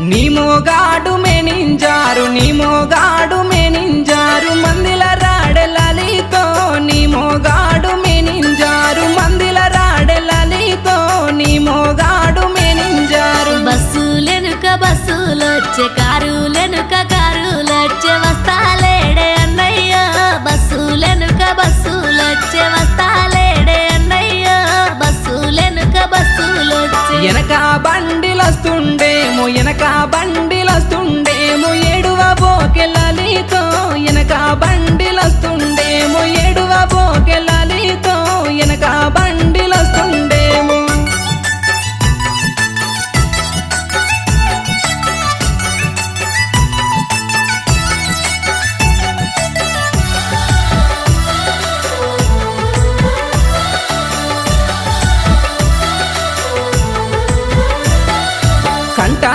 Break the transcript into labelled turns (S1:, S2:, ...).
S1: నీ మోగాడు మేనింజారు నీ మోగాడు మేనింజారు మందిల రాడెలలితో నీ మోగాడు మేనింజారు మందిల రాడెలలితో నీ మోగాడు మేనింజారు.
S2: బస్సులెనుక బస్సులొచ్చే కారులెనుక ఎనక బండిలస్తుండేమో ఎనక బండిలస్తుండేమో ఏడువ బోకెలలితో
S1: ఎనక బండిలస్తుండేమో ఏడువ బోకెలలితో ఎనక బండి Santa.